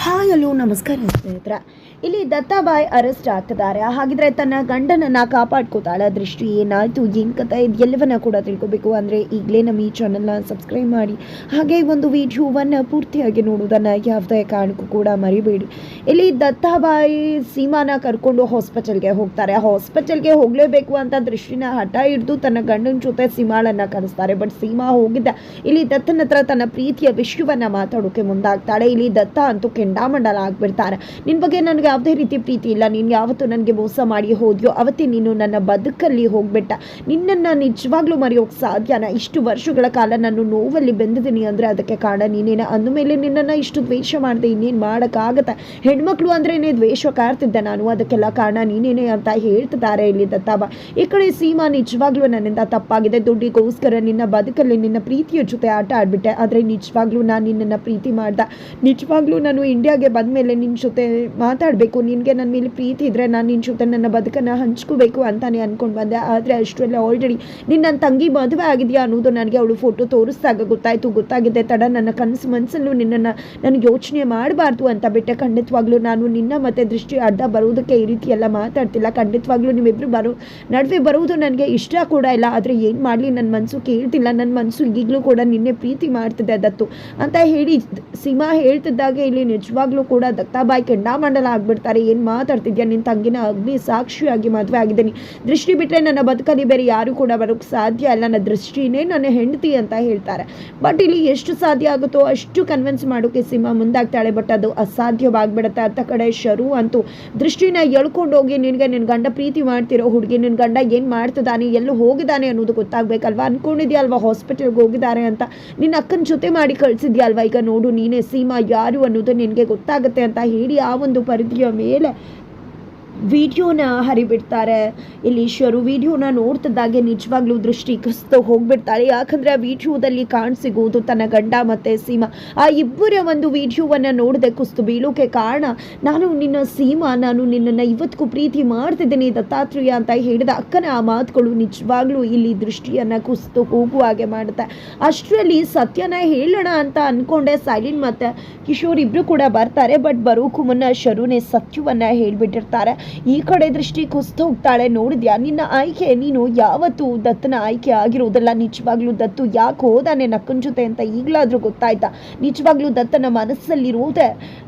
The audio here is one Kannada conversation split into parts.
ಹಾಯ್ ಹಲೋ ನಮಸ್ಕಾರ ಸ್ನೇಹಿತರ. ಇಲ್ಲಿ ದತ್ತಾಬಾಯ್ ಅರೆಸ್ಟ್ ಆಗ್ತಿದ್ದಾರೆ. ಹಾಗಿದ್ರೆ ತನ್ನ ಗಂಡನನ್ನ ಕಾಪಾಡ್ಕೋತಾಳ. ದೃಷ್ಟಿ ಏನಾಯ್ತು? ಏನ್ ಕಥೆ ಇದು? ಎಲ್ಲವನ್ನ ಕೂಡ ತಿಳ್ಕೊಬೇಕು. ಅಂದ್ರೆ ಈಗಲೇ ನಮ್ಮ ಈ ನ ಸಬ್ಸ್ಕ್ರೈಬ್ ಮಾಡಿ. ಹಾಗೆ ಒಂದು ವಿಡಿಯೋವನ್ನ ಪೂರ್ತಿಯಾಗಿ ನೋಡುವುದನ್ನ ಯಾವುದೇ ಕಾರಣಕ್ಕೂ ಕೂಡ ಮರಿಬೇಡಿ. ಇಲ್ಲಿ ದತ್ತಾಬಾಯಿ ಸೀಮಾನ ಕರ್ಕೊಂಡು ಹಾಸ್ಪಿಟಲ್ಗೆ ಹೋಗ್ತಾರೆ. ಹಾಸ್ಪಿಟಲ್ಗೆ ಹೋಗ್ಲೇಬೇಕು ಅಂತ ದೃಷ್ಟಿನ ಹಠ ಹಿಡಿದು ತನ್ನ ಗಂಡನ ಜೊತೆ ಸೀಮಾಳನ್ನ ಕರೆಸ್ತಾರೆ. ಬಟ್ ಸೀಮಾ ಹೋಗಿದ್ದ. ಇಲ್ಲಿ ದತ್ತನ ತನ್ನ ಪ್ರೀತಿಯ ವಿಷಯವನ್ನ ಮಾತಾಡೋಕೆ ಮುಂದಾಗ್ತಾಳೆ. ಇಲ್ಲಿ ದತ್ತ ಅಂತೂ ಕೆಂಡಾಮಂಡಲ ಆಗ್ಬಿಡ್ತಾರೆ ನಿನ್ ಬಗ್ಗೆ ನನಗೆ ಯಾವುದೇ ರೀತಿ ಪ್ರೀತಿ ಇಲ್ಲ. ನೀನು ಯಾವತ್ತು ನನಗೆ ಮೋಸ ಮಾಡಿ ಹೋದ್ಯೋ, ಅವತ್ತೇ ನೀನು ನನ್ನ ಬದುಕಲ್ಲಿ ಹೋಗ್ಬಿಟ್ಟ. ನಿನ್ನನ್ನು ನಿಜವಾಗ್ಲೂ ಮರೆಯೋಕೆ ಸಾಧ್ಯನ? ಇಷ್ಟು ವರ್ಷಗಳ ಕಾಲ ನಾನು ನೋವಲ್ಲಿ ಬೆಂದಿದ್ದೀನಿ ಅಂದರೆ ಅದಕ್ಕೆ ಕಾರಣ ನೀನೇನ? ಅಂದಮೇಲೆ ನಿನ್ನನ್ನು ಇಷ್ಟು ದ್ವೇಷ ಮಾಡಿದೆ ಇನ್ನೇನು ಮಾಡೋಕ್ಕಾಗತ್ತೆ? ಹೆಣ್ಮಕ್ಳು ಅಂದ್ರೇನೆ ದ್ವೇಷ ಕಾರ್ತಿದ್ದೆ ನಾನು. ಅದಕ್ಕೆಲ್ಲ ಕಾರಣ ನೀನೇನೆ ಅಂತ ಹೇಳ್ತಿದ್ದಾರೆ ಇಲ್ಲಿ ದತ್ತಾಬ ಈ ಕಡೆ ಸೀಮಾ ನಿಜವಾಗ್ಲೂ ನನ್ನಿಂದ ತಪ್ಪಾಗಿದೆ. ದುಡ್ಡಿಗೋಸ್ಕರ ನಿನ್ನ ಬದುಕಲ್ಲಿ ನಿನ್ನ ಪ್ರೀತಿಯ ಜೊತೆ ಆಟ ಆಡ್ಬಿಟ್ಟೆ. ಆದರೆ ನಿಜವಾಗ್ಲೂ ನಾನು ನಿನ್ನನ್ನು ಪ್ರೀತಿ ಮಾಡ್ದೆ. ನಿಜವಾಗ್ಲೂ ನಾನು ಇಂಡಿಯಾಗೆ ಬಂದಮೇಲೆ ನಿನ್ನ ಜೊತೆ ಮಾತಾಡಬೇಕು, ನಿನಗೆ ನನ್ನ ಮೇಲೆ ಪ್ರೀತಿ ಇದ್ದರೆ ನಾನು ನಿನ್ನ ಜೊತೆ ನನ್ನ ಬದುಕನ್ನು ಹಂಚ್ಕೋಬೇಕು ಅಂತಾನೆ ಅಂದ್ಕೊಂಡು ಬಂದೆ. ಆದರೆ ಅಷ್ಟೆಲ್ಲ ಆಲ್ರೆಡಿ ನಿನ್ನ ನನ್ನ ತಂಗಿ ಮದುವೆ ಆಗಿದೆಯಾ ಅನ್ನೋದು ನನಗೆ ಅವಳು ಫೋಟೋ ತೋರಿಸಿದಾಗ ಗೊತ್ತಾಯಿತು. ಗೊತ್ತಾಗಿದೆ ತಡ, ನನ್ನ ಕನಸು ಮನಸ್ಸಲ್ಲೂ ನಿನ್ನನ್ನು ನನಗೆ ಯೋಚನೆ ಮಾಡಬಾರ್ದು ಅಂತ ಬಿಟ್ಟೆ. ಖಂಡಿತವಾಗ್ಲೂ ನಾನು ನಿನ್ನ ಮತ್ತೆ ದೃಷ್ಟಿ ಅಡ್ಡ ಬರೋದಕ್ಕೆ ಈ ರೀತಿ ಎಲ್ಲ ಮಾತಾಡ್ತಿಲ್ಲ. ಖಂಡಿತವಾಗ್ಲೂ ನೀವಿಬ್ಬರು ಬರೋ, ನಡುವೆ ಬರುವುದು ನನಗೆ ಇಷ್ಟ ಕೂಡ ಇಲ್ಲ. ಆದರೆ ಏನು ಮಾಡಲಿ ನನ್ನ ಮನಸ್ಸು ಕೇಳ್ತಿಲ್ಲ. ನನ್ನ ಮನಸ್ಸು ಈಗಲೂ ಕೂಡ ನಿನ್ನೆ ಪ್ರೀತಿ ಮಾಡ್ತಿದೆ ದತ್ತು ಅಂತ ಹೇಳಿ, ಸೀಮಾ ಹೇಳ್ತಿದ್ದಾಗ ಇಲ್ಲಿ ನಿಜವಾಗ್ಲೂ ಕೂಡ ದತ್ತಾಬಾಯಿ ಕೆಂಡಾಮಂಡಲ ಆಗ್ಬಿಡ್ತಾರೆ. ಏನು ಮಾತಾಡ್ತಿದ್ಯಾ? ನಿನ್ನ ತಂಗಿನ ಅಗ್ನಿ ಸಾಕ್ಷಿಯಾಗಿ ಮದುವೆ ಆಗಿದ್ದೀನಿ. ದೃಷ್ಟಿ ಬಿಟ್ಟರೆ ನನ್ನ ಬದುಕಲ್ಲಿ ಬೇರೆ ಯಾರು ಕೂಡ ಬರೋಕ್ಕೆ ಸಾಧ್ಯ ಇಲ್ಲ. ನನ್ನ ದೃಷ್ಟಿನೇ ನನ್ನ ಹೆಂಡತಿ ಅಂತ ಹೇಳ್ತಾರೆ. ಬಟ್ ಇಲ್ಲಿ ಎಷ್ಟು ಸಾಧ್ಯ ಆಗುತ್ತೋ ಅಷ್ಟು ಕನ್ವಿನ್ಸ್ ಮಾಡೋಕೆ ಸಿಂಹ ಮುಂದಾಗ್ತಾಳೆ. ಬಟ್ ಅದು ಅಸಾಧ್ಯವಾಗ್ಬಿಡುತ್ತೆ. ಅತ್ತ ಕಡೆ ಶರು ಅಂತೂ ದೃಷ್ಟಿನ ಎಳ್ಕೊಂಡು ಹೋಗಿ, ನಿನಗೆ ನಿನ್ನ ಗಂಡ ಪ್ರೀತಿ ಮಾಡ್ತಿರೋ ಹುಡುಗಿ ನಿನ್ನ ಗಂಡ ಏನು ಮಾಡ್ತಿದ್ದಾನೆ, ಎಲ್ಲೂ ಹೋಗಿದ್ದಾನೆ ಅನ್ನೋದು ಗೊತ್ತಾಗಬೇಕಲ್ವಾ? ಅನ್ಕೊಂಡಿದ್ಯಲ್ವಾ ಹಾಸ್ಪಿಟಲ್ಗೆ ಹೋಗಿದ್ದಾರೆ ಅಂತ? ನಿನ್ನ ಅಕ್ಕನ ಜೊತೆ ಮಾಡಿ ಕಳಿಸಿದ್ಯಲ್ವಾ? ಈಗ ನೋಡು, ನೀನೇ ಸೀಮಾ ಯಾರು ಅನ್ನೋದು ನಿನಗೆ ಗೊತ್ತಾಗುತ್ತೆ ಅಂತ ಹೇಳಿ ಆ ಒಂದು ಪರಿಧಿಯ ಮೇಲೆ ವಿಡಿಯೋನ ಹರಿಬಿಡ್ತಾರೆ. ಇಲ್ಲಿ ಶರು ವಿಡಿಯೋನ ನೋಡ್ತಿದ್ದಾಗೆ ನಿಜವಾಗ್ಲೂ ದೃಷ್ಟಿ ಕಸ್ತು ಹೋಗ್ಬಿಡ್ತಾರೆ. ಯಾಕಂದ್ರೆ ಆ ವಿಡಿಯೋದಲ್ಲಿ ಕಾಣಿಸಿಗುವುದು ತನ್ನ ಗಂಡ ಮತ್ತೆ ಸೀಮಾ. ಆ ಇಬ್ಬರ ಒಂದು ವಿಡಿಯೋವನ್ನ ನೋಡದೆ ಕುಸ್ತು ಬೀಳೋಕೆ ಕಾರಣ ನಾನು ನಿನ್ನ ಸೀಮಾ, ನಾನು ನಿನ್ನನ್ನು ಇವತ್ತಿಗೂ ಪ್ರೀತಿ ಮಾಡ್ತಿದ್ದೀನಿ ದತ್ತಾತ್ರೇಯ ಅಂತ ಹೇಳಿದ ಅಕ್ಕನ ಆ ಮಾತುಗಳು ನಿಜವಾಗ್ಲೂ ಇಲ್ಲಿ ದೃಷ್ಟಿಯನ್ನು ಕುಸ್ತು ಹೋಗುವ ಹಾಗೆ ಮಾಡುತ್ತೆ. ಅಷ್ಟರಲ್ಲಿ ಸತ್ಯನ ಹೇಳೋಣ ಅಂತ ಅನ್ಕೊಂಡೆ ಸೈಲಿನ್ ಮತ್ತೆ ಕಿಶೋರ್ ಇಬ್ರು ಕೂಡ ಬರ್ತಾರೆ. ಬಟ್ ಬರೋಕು ಮುನ್ನ ಶರುನೇ ಸತ್ಯವನ್ನ ಹೇಳ್ಬಿಟ್ಟಿರ್ತಾರೆ. ಈ ಕಡೆ ದೃಷ್ಟಿ ಕುಸ್ತು ಹೋಗ್ತಾಳೆ. ನೋಡಿದ್ಯಾ? ನಿನ್ನ ಆಯ್ಕೆ ನೀನು ಯಾವತ್ತು ದತ್ತನ ಆಯ್ಕೆ ಆಗಿರೋದಲ್ಲ. ನಿಜವಾಗ್ಲೂ ದತ್ತು ಯಾಕೆ ಹೋದಾನೆ ನಕ್ಕನ ಜೊತೆ ಅಂತ ಈಗಲಾದರೂ ಗೊತ್ತಾಯ್ತಾ? ನಿಜವಾಗ್ಲೂ ದತ್ತನ ಮನಸ್ಸಲ್ಲಿರೋದೆ ಆ,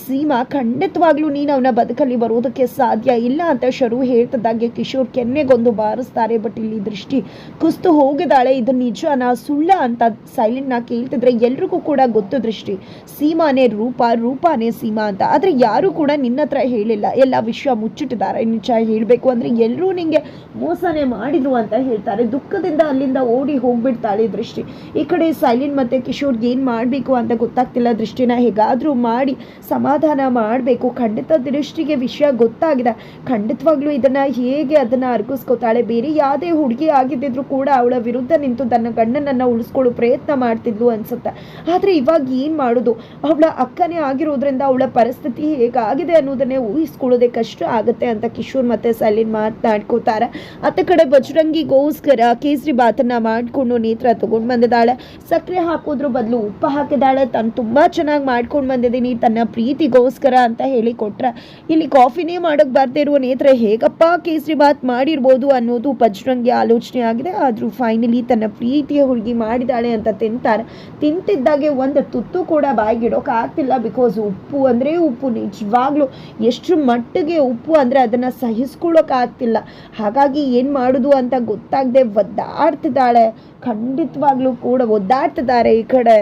ಸೀಮಾ, ಖಂಡಿತವಾಗ್ಲೂ ನೀನು ಅವನ ಬದುಕಲ್ಲಿ ಬರೋದಕ್ಕೆ ಸಾಧ್ಯ ಇಲ್ಲ ಅಂತ ಶರು ಹೇಳ್ತದಾಗೆ ಕಿಶೋರ್ ಕೆನ್ನೆಗೊಂದು ಬಾರಿಸ್ತಾರೆ ಬಟ್ ಇಲ್ಲಿ ದೃಷ್ಟಿ ಕುಸ್ತು ಹೋಗಿದ್ದಾಳೆ. ಇದು ನಿಜನಾ ಸುಳ್ಳ ಅಂತ ಸೈಲೆಂಟ್ನ ಕೇಳ್ತಿದ್ರೆ ಎಲ್ರಿಗೂ ಕೂಡ ಗೊತ್ತು ದೃಷ್ಟಿ. ಸೀಮಾನೇ ರೂಪ, ರೂಪಾನೇ ಸೀಮಾ ಅಂತ. ಆದರೆ ಯಾರು ಕೂಡ ನಿನ್ನ ಹತ್ರ ಹೇಳಿಲ್ಲ. ಎಲ್ಲ ವಿಷಯ ಮುಚ್ಚಿಟ್ಟಿದ್ದಾರೆ. ನಿಜ ಹೇಳಬೇಕು ಅಂದರೆ ಎಲ್ಲರೂ ನಿಂಗೆ ಮೋಸನೆ ಮಾಡಿದ್ರು ಅಂತ ಹೇಳ್ತಾರೆ. ದುಃಖದಿಂದ ಅಲ್ಲಿಂದ ಓಡಿ ಹೋಗ್ಬಿಡ್ತಾಳೆ ದೃಷ್ಟಿ. ಈ ಕಡೆ ಸೈಲೆಂಟ್ ಮತ್ತು ಕಿಶೋರ್ಗೆ ಏನು ಮಾಡಬೇಕು ಅಂತ ಗೊತ್ತಾಗ್ತಿಲ್ಲ ದೃಷ್ಟಿನ. ಹೇಗಾದರೂ ಮಾಡಿ ಸಮಾಧಾನ ಮಾಡಬೇಕು. ಖಂಡಿತ ದೃಷ್ಟಿಗೆ ವಿಷಯ ಗೊತ್ತಾಗಿದೆ. ಖಂಡಿತವಾಗ್ಲೂ ಇದನ್ನ ಹೇಗೆ ಅದನ್ನ ಅರ್ಗಿಸ್ಕೋತಾಳೆ, ಬೇರೆ ಯಾವುದೇ ಹುಡುಗಿ ಆಗಿದ್ದಿದ್ರು ಕೂಡ ಅವಳ ವಿರುದ್ಧ ನಿಂತು ತನ್ನ ಗಂಡನನ್ನು ಉಳಿಸ್ಕೊಳ್ಳೋ ಪ್ರಯತ್ನ ಮಾಡ್ತಿದ್ಲು ಅನಿಸುತ್ತೆ. ಆದರೆ ಇವಾಗ ಏನು ಮಾಡೋದು? ಅವಳ ಅಕ್ಕನೇ ಆಗಿರೋದ್ರಿಂದ ಅವಳ ಪರಿಸ್ಥಿತಿ ಹೇಗಾಗಿದೆ ಅನ್ನೋದನ್ನೇ ಊಹಿಸ್ಕೊಳ್ಳೋದೇ ಕಷ್ಟ ಆಗುತ್ತೆ ಅಂತ ಕಿಶೋರ್ ಮತ್ತೆ ಸಲೀನ್ ಮಾತನಾಡ್ಕೋತಾರೆ. ಅತ್ತ ಕಡೆ ಬಜರಂಗಿಗೋಸ್ಕರ ಕೇಸರಿ ಬಾತನ್ನ ಮಾಡಿಕೊಂಡು ನೇತ್ರ ತಗೊಂಡು ಬಂದಿದ್ದಾಳೆ. ಸಕ್ಕರೆ ಹಾಕೋದ್ರ ಬದಲು ಉಪ್ಪು ಹಾಕಿದಾಳೆ ತಾನು ತುಂಬ ಚೆನ್ನಾಗಿ ಮಾಡ್ಕೊಂಡು ಬಂದಿದ್ದೀನಿ. ತನ್ನ ಪ್ರೀತಿಗೋಸ್ಕರ ಅಂತ ಹೇಳಿ ಕೊಟ್ರೆ. ಇಲ್ಲಿ ಕಾಫಿನೇ ಮಾಡೋಕೆ ಬರ್ದೇ ಇರುವ ನೇತ್ರ ಹೇಗಪ್ಪ ಕೇಸರಿ ಬಾತ್ ಮಾಡಿರ್ಬೋದು ಅನ್ನೋದು ಬಜರಂಗಿ ಆಲೋಚನೆ ಆಗಿದೆ. ಆದರೂ ಫೈನಲಿ ತನ್ನ ಪ್ರೀತಿಯ ಹುಡುಗಿ ಮಾಡಿದಾಳೆ ಅಂತ ತಿಂತಾರೆ. ತಿಂತಿದ್ದಾಗೆ ಒಂದು ತುತ್ತು ಕೂಡ ಬಾಯಿಗಿಡೋಕೆ ಆಗ್ತಿಲ್ಲ ಬಿಕಾಸ್ ಉಪ್ಪು ಅಂದರೆ ಉಪ್ಪು. ನಿಜವಾಗ್ಲೂ ಎಷ್ಟು ಮಟ್ಟಿಗೆ ಉಪ್ಪು ಅಂದರೆ ಅದನ್ನು ಸಹಿಸ್ಕೊಳ್ಳೋಕ್ಕಾಗ್ತಿಲ್ಲ ಹಾಗಾಗಿ ಏನು ಮಾಡೋದು ಅಂತ ಗೊತ್ತಾಗದೆ ಒದ್ದಾಡ್ತಿದ್ದಾಳೆ. ಖಂಡಿತವಾಗ್ಲೂ ಕೂಡ ಒದ್ದಾಡ್ತಿದ್ದಾರೆ ಈ ಕಡೆ.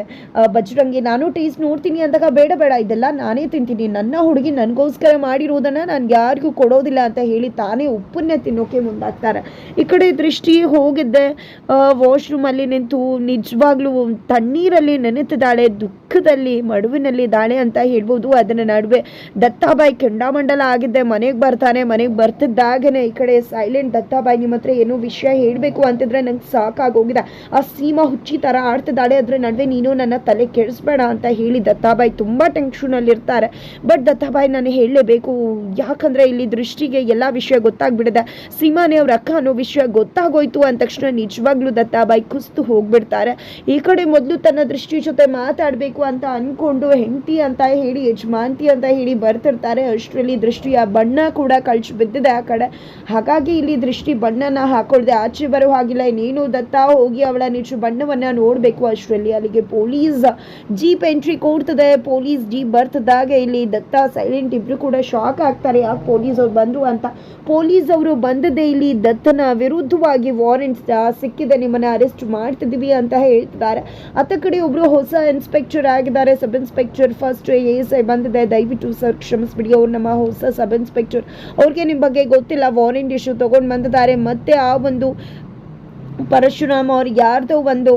ಬಜರಂಗಿ, ನಾನು ಟೇಸ್ಟ್ ನೋಡ್ತೀನಿ ಅಂದಾಗ ಬೇಡ ಬೇಡ ಇದೆಲ್ಲ ನಾನೇ ತಿಂತೀನಿ. ನನ್ನ ಹುಡುಗಿ ನನಗೋಸ್ಕರ ಮಾಡಿರೋದನ್ನು ನಾನು ಯಾರಿಗೂ ಕೊಡೋದಿಲ್ಲ ಅಂತ ಹೇಳಿ ತಾನೇ ಉಪ್ಪನ್ನೇ ತಿನ್ನೋಕೆ ಮುಂದಾಗ್ತಾರೆ. ಈ ಕಡೆ ದೃಷ್ಟಿ ಹೋಗಿದ್ದೆ. ವಾಶ್ರೂಮಲ್ಲಿ ನಿಂತು ನಿಜವಾಗ್ಲೂ ತಣ್ಣೀರಲ್ಲಿ ನೆನೆತಿದ್ದಾಳೆ, ದುಃಖದಲ್ಲಿ ಮಡುವಿನಲ್ಲಿ ಇದ್ದಾಳೆ ಅಂತ ಹೇಳ್ಬೋದು. ಅದನ್ನ ನಡುವೆ ದತ್ತಾಬಾಯಿ ಕೆಂಡಾಮಂಡಲ ಆಗಿದ್ದೆ. ಮನೆಗೆ ಬರ್ತಾನೆ, ಮನೆಗೆ ಬರ್ತಿದ್ದಾಗನೇ ಈ ಕಡೆ ಸೈಲೆಂಟ್ ದತ್ತಾಬಾಯಿ ನಿಮ್ಮ ಹತ್ರ ಏನೋ ವಿಷಯ ಹೇಳಬೇಕು ಅಂತಿದ್ರೆ ನಂಗೆ ಸಾಕಾಗೋಗಿದೆ. ಆ ಸೀಮಾ ಹುಚ್ಚಿ ಥರ ಆಡ್ತಿದ್ದಾಳೆ. ಅದ್ರ ನಡುವೆ ನೀನು ನನ್ನ ತಲೆ ಕೆಡಿಸ್ಬೇಡ ಅಂತ ಹೇಳಿ ದತ್ತಾಬಾಯಿ ತುಂಬ ಇರ್ತಾರೆ ಬಟ್ ದತ್ತಾಬಾಯಿ ನಾನು ಹೇಳಲೇಬೇಕು, ಯಾಕಂದರೆ ಇಲ್ಲಿ ದೃಷ್ಟಿಗೆ ಎಲ್ಲ ವಿಷಯ ಗೊತ್ತಾಗ್ಬಿಡಿದೆ, ಸೀಮಾನೆ ಅವ್ರ ಅಕ್ಕ ಅನ್ನೋ ವಿಷಯ ಗೊತ್ತಾಗೋಯ್ತು ಅಂದ ತಕ್ಷಣ ನಿಜವಾಗ್ಲೂ ದತ್ತಾಬಾಯಿ ಕುಸ್ತು ಹೋಗ್ಬಿಡ್ತಾರೆ. ಈ ಕಡೆ ಮೊದಲು ತನ್ನ ದೃಷ್ಟಿ ಜೊತೆ ಮಾತಾಡಬೇಕು ಅಂತ ಅನ್ಕೊಂಡು ಹೆಂಡತಿ ಅಂತ ಹೇಳಿ ಯಜಮಾಂತಿ ಅಂತ ಹೇಳಿ ಬರ್ತಿರ್ತಾರೆ. ಅಷ್ಟರಲ್ಲಿ ದೃಷ್ಟಿಯ ಬಣ್ಣ ಕೂಡ ಕಳ್ಚಿ ಬಿದ್ದಿದೆ ಆ ಕಡೆ. ಹಾಗಾಗಿ ಇಲ್ಲಿ ದೃಷ್ಟಿ ಬಣ್ಣನ ಹಾಕೊಳ್ದೆ, ಆಚೆ ಬರೋ ಹಾಗಿಲ್ಲ. ಇನ್ನೇನು ದತ್ತ ಹೋಗಿ ಅವಳ ನಿಜ ಬಣ್ಣವನ್ನ ನೋಡಬೇಕು ಅಷ್ಟರಲ್ಲಿ. ಅಲ್ಲಿಗೆ ಪೊಲೀಸ್, ಜೀಪ್ ಎಂಟ್ರಿ ಕೊಡ್ತದೆ. ಪೊಲೀಸ್ ಜೀಪ್ ಬರ್ತದಾಗ ಇಲ್ಲಿ ದತ್ತ ಸೈಲೆಂಟ್ ಇಬ್ಬರು ಕೂಡ ಶಾಕ್ ಆಗ್ತಾರೆ. ಯಾಕೆ ಪೊಲೀಸ್ ಅವ್ರು ಬಂದ್ರು ಅಂತ? ಪೊಲೀಸ್ ಅವರು ಬಂದದೇ ಇಲ್ಲಿ ದತ್ತನ ವಿರುದ್ಧವಾಗಿ ವಾರೆಂಟ್ ಸಿಕ್ಕಿದೆ. ನಿಮ್ಮನ್ನ ಅರೆಸ್ಟ್ ಮಾಡ್ತಿದೀವಿ ಅಂತ ಹೇಳ್ತಿದ್ದಾರೆ. ಅತ್ತ ಕಡೆ ಒಬ್ರು ಹೊಸ ಇನ್ಸ್ಪೆಕ್ಟರ್ ಆಗಿದ್ದಾರೆ. Sub inspector first A S I ಬಂದಿದೆ. ದಯವಿಟ್ಟು ಸರ್ ಕ್ಷಮಿಸ್ಬಿಡಿ. ಅವ್ರು ನಮ್ಮ ಹೊಸ ಸಬ್ ಇನ್ಸ್ಪೆಕ್ಟರ್. ಅವ್ರಿಗೆ ನಿಮ್ಮ ಬಗ್ಗೆ ಗೊತ್ತಿಲ್ಲ. ವಾರೆಂಟ್ ಇಶ್ಯೂ ತೊಗೊಂಡು ಬಂದಿದ್ದಾರೆ. ಮತ್ತೆ ಆ ಒಂದು ಪರಶುರಾಮ್ ಅವ್ರು ಯಾರ್ದೋ ಒಂದು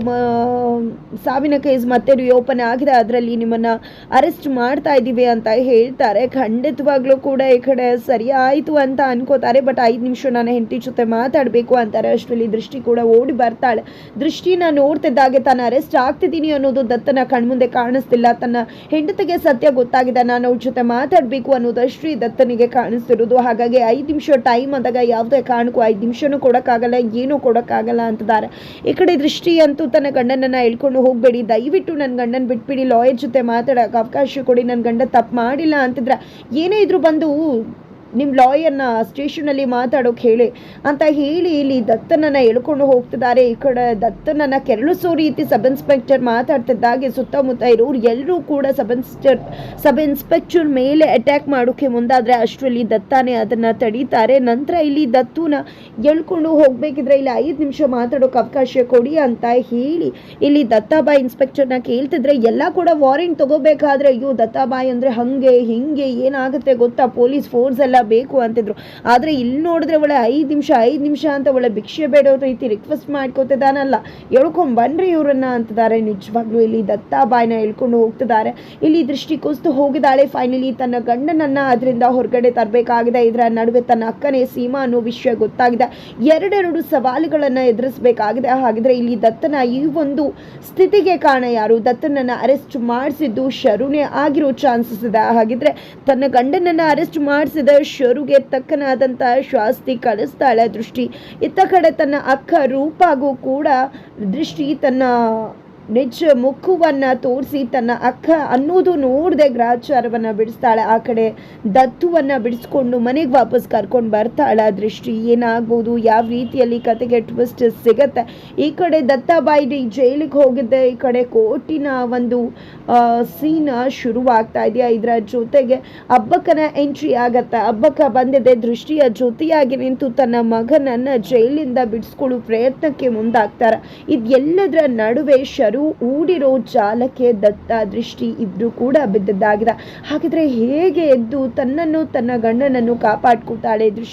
ಸಾವಿನ ಕೇಸ್ ಮತ್ತೆ ರಿಓಪನ್ ಆಗಿದೆ. ಅದರಲ್ಲಿ ನಿಮ್ಮನ್ನ ಅರೆಸ್ಟ್ ಮಾಡ್ತಾ ಇದ್ದೀವಿ ಅಂತ ಹೇಳ್ತಾರೆ. ಖಂಡಿತವಾಗ್ಲೂ ಕೂಡ ಈ ಕಡೆ ಸರಿ ಆಯಿತು ಅಂತ ಅನ್ಕೋತಾರೆ. ಬಟ್ ಐದು ನಿಮಿಷ ನಾನು ಹೆಂಡತಿ ಜೊತೆ ಮಾತಾಡಬೇಕು ಅಂತಾರೆ. ಅಷ್ಟರಲ್ಲಿ ದೃಷ್ಟಿ ಕೂಡ ಓಡಿ ಬರ್ತಾಳೆ. ದೃಷ್ಟಿನ ನೋಡ್ತಿದ್ದಾಗೆ ತಾನು ಅರೆಸ್ಟ್ ಆಗ್ತಿದ್ದೀನಿ ಅನ್ನೋದು ದತ್ತನ ಕಣ್ಮುಂದೆ ಕಾಣಿಸ್ತಿಲ್ಲ. ತನ್ನ ಹೆಂಡತಿಗೆ ಸತ್ಯ ಗೊತ್ತಾಗಿದೆ. ನಾನು ಅವ್ರ ಜೊತೆ ಮಾತಾಡಬೇಕು ಅನ್ನೋದಷ್ಟು ಈ ದತ್ತನಿಗೆ ಕಾಣಿಸ್ತಿರೋದು. ಹಾಗಾಗಿ ಐದು ನಿಮಿಷ ಟೈಮ್ ಅಂದಾಗ ಯಾವುದೇ ಕಾರಣಕ್ಕೂ ಐದು ನಿಮಿಷನೂ ಕೊಡೋಕ್ಕಾಗಲ್ಲ, ಏನೂ ಕೊಡೋಕ್ಕಾಗಲ್ಲ ಅಂತಿದ್ದಾರೆ. ಈ ಕಡೆ ದೃಷ್ಟಿ ಅಂತೂ ತನ್ನ ಗಂಡನನ್ನ ಎಳ್ಕೊಂಡು ಹೋಗಬೇಡಿ. ದಯವಿಟ್ಟು ನನ್ನ ಗಂಡನ ಬಿಟ್ಬಿಡಿ. ಲಾಯರ್ ಜೊತೆ ಮಾತಾಡೋಕೆ ಅವಕಾಶ ಕೊಡಿ. ನನ್ನ ಗಂಡ ತಪ್ಪು ಮಾಡಿಲ್ಲ ಅಂತಿದ್ರೆ ಏನೇ ಇದ್ರು ಬಂದು ನಿಮ್ಮ ಲಾಯರ್ನ ಸ್ಟೇಷನಲ್ಲಿ ಮಾತಾಡೋಕೆ ಹೇಳಿ ಅಂತ ಹೇಳಿ ಇಲ್ಲಿ ದತ್ತನನ್ನು ಎಳ್ಕೊಂಡು ಹೋಗ್ತಿದ್ದಾರೆ. ಈ ಕಡೆ ದತ್ತನನ್ನು ಕೆರಳಿಸೋ ರೀತಿ ಸಬ್ ಇನ್ಸ್ಪೆಕ್ಟರ್ ಮಾತಾಡ್ತಿದ್ದಾಗೆ ಸುತ್ತಮುತ್ತ ಇರೋರು ಎಲ್ಲರೂ ಕೂಡ ಸಬ್ ಇನ್ಸ್ಪೆಕ್ಟರ್ ಸಬ್ ಇನ್ಸ್ಪೆಕ್ಟರ್ ಮೇಲೆ ಅಟ್ಯಾಕ್ ಮಾಡೋಕೆ ಮುಂದಾದ್ರೆ ಅಷ್ಟರಲ್ಲಿ ದತ್ತಾನೆ ಅದನ್ನ ತಡೀತಾರೆ. ನಂತರ ಇಲ್ಲಿ ದತ್ತುನ ಎಳ್ಕೊಂಡು ಹೋಗಬೇಕಿದ್ರೆ ಇಲ್ಲಿ ಐದು ನಿಮಿಷ ಮಾತಾಡೋಕೆ ಅವಕಾಶ ಕೊಡಿ ಅಂತ ಹೇಳಿ ಇಲ್ಲಿ ದತ್ತಾಬಾಯಿ ಇನ್ಸ್ಪೆಕ್ಟರ್ನ ಕೇಳ್ತಿದ್ರೆ ಎಲ್ಲ ಕೂಡ ವಾರೆಂಟ್ ತಗೋಬೇಕಾದ್ರೆ ಅಯ್ಯೋ ದತ್ತಾಬಾಯಿ ಅಂದ್ರೆ ಹಂಗೆ ಹಿಂಗೆ ಏನಾಗುತ್ತೆ ಗೊತ್ತಾ? ಪೊಲೀಸ್ ಫೋರ್ಸ್ ಎಲ್ಲ ಬೇಕು ಅಂತಿದ್ರು. ಆದ್ರೆ ಇಲ್ಲಿ ನೋಡಿದ್ರೆ ಒಳ್ಳೆ ಐದು ನಿಮಿಷ ಐದು ನಿಮಿಷ ಅಂತ ಒಳ್ಳೆ ಭಿಕ್ಷೆ ಬೇಡೋ ರೀತಿ ರಿಕ್ವೆಸ್ಟ್ ಮಾಡ್ಕೋತಿದ್ದಾನಲ್ಲ. ಹೇಳ್ಕೊಂಬನ್ರಿ ಇವರನ್ನ ಅಂತಿದ್ದಾರೆ. ನಿಜವಾಗ್ಲೂ ಇಲ್ಲಿ ದತ್ತಾಬಾಯಿನ ಹೇಳ್ಕೊಂಡು ಹೋಗ್ತಿದ್ದಾರೆ. ಇಲ್ಲಿ ದೃಷ್ಟಿ ಕುಸ್ತು ಹೋಗಿದ್ದಾಳೆ. ಫೈನಲಿ ತನ್ನ ಗಂಡನನ್ನ ಅದರಿಂದ ಹೊರಗಡೆ ತರಬೇಕಾಗಿದೆ. ಇದರ ನಡುವೆ ತನ್ನ ಅಕ್ಕನೇ ಸೀಮಾ ಅನ್ನೋ ವಿಷಯ ಗೊತ್ತಾಗಿದೆ. ಎರಡೆರಡು ಸವಾಲುಗಳನ್ನ ಎದುರಿಸಬೇಕಾಗಿದೆ. ಹಾಗಿದ್ರೆ ಇಲ್ಲಿ ದತ್ತನ ಈ ಒಂದು ಸ್ಥಿತಿಗೆ ಕಾರಣ ಯಾರು? ದತ್ತನನ್ನ ಅರೆಸ್ಟ್ ಮಾಡಿಸಿದ್ದು ಶರುಣೆ ಆಗಿರೋ ಚಾನ್ಸಸ್ ಇದೆ. ಹಾಗಿದ್ರೆ ತನ್ನ ಗಂಡನನ್ನ ಅರೆಸ್ಟ್ ಮಾಡಿಸಿದ ಶರುಗೆ ತಕ್ಕನಾದಂತಹ ಶಾಸ್ತಿ ಕಳಿಸ್ತಾಳೆ ದೃಷ್ಟಿ. ಇತ್ತ ಕಡೆ ತನ್ನ ಅಕ್ಕ ರೂಪಾಗೂ ಕೂಡ ದೃಷ್ಟಿ ತನ್ನ ನಿಜ ಮುಖವನ್ನ ತೋರಿಸಿ ತನ್ನ ಅಕ್ಕ ಅನ್ನೋದು ನೋಡದೆ ಗ್ರಾಚಾರವನ್ನ ಬಿಡಿಸ್ತಾಳೆ. ಆ ಕಡೆ ದತ್ತುವನ್ನ ಬಿಡಿಸ್ಕೊಂಡು ಮನೆಗೆ ವಾಪಸ್ ಕರ್ಕೊಂಡು ಬರ್ತಾಳೆ. ದೃಷ್ಟಿ ಏನಾಗ್ಬೋದು ಯಾವ ರೀತಿಯಲ್ಲಿ ಕತೆಗೆ ಟ್ವಿಸ್ಟ್ ಸಿಗತ್ತೆ? ಈ ಕಡೆ ದತ್ತಾಬಾಯಿ ಜೈಲಿಗೆ ಹೋಗಿದ್ದೆ. ಈ ಕಡೆ ಕೋರ್ಟಿನ ಒಂದು ಸೀನ್ ಶುರುವಾಗ್ತಾ ಇದೆಯಾ? ಇದರ ಜೊತೆಗೆ ಹಬ್ಬಕ್ಕನ ಎಂಟ್ರಿ ಆಗತ್ತೆ. ಹಬ್ಬಕ್ಕ ಬಂದಿದೆ. ದೃಷ್ಟಿಯ ಜೊತೆಯಾಗಿ ನಿಂತು ತನ್ನ ಮಗನನ್ನ ಜೈಲಿಂದ ಬಿಡಿಸ್ಕೊಳ್ಳೋ ಪ್ರಯತ್ನಕ್ಕೆ ಮುಂದಾಗ್ತಾರೆ. ಇದೆಲ್ಲದರ ನಡುವೆ ಊಡಿರೋ ಜಾಲಕ್ಕೆ ದತ್ತ ದೃಷ್ಟಿ ಇಬ್ರು ಕೂಡ ಬಿದ್ದದ್ದಾಗಿದೆ. ಹಾಗಿದ್ರೆ ಹೇಗೆ ಎದ್ದು ತನ್ನನ್ನು ತನ್ನ ಗಂಡನನ್ನು ಕಾಪಾಡ್ಕೊತಾಳೆ ದೃಷ್ಟಿ?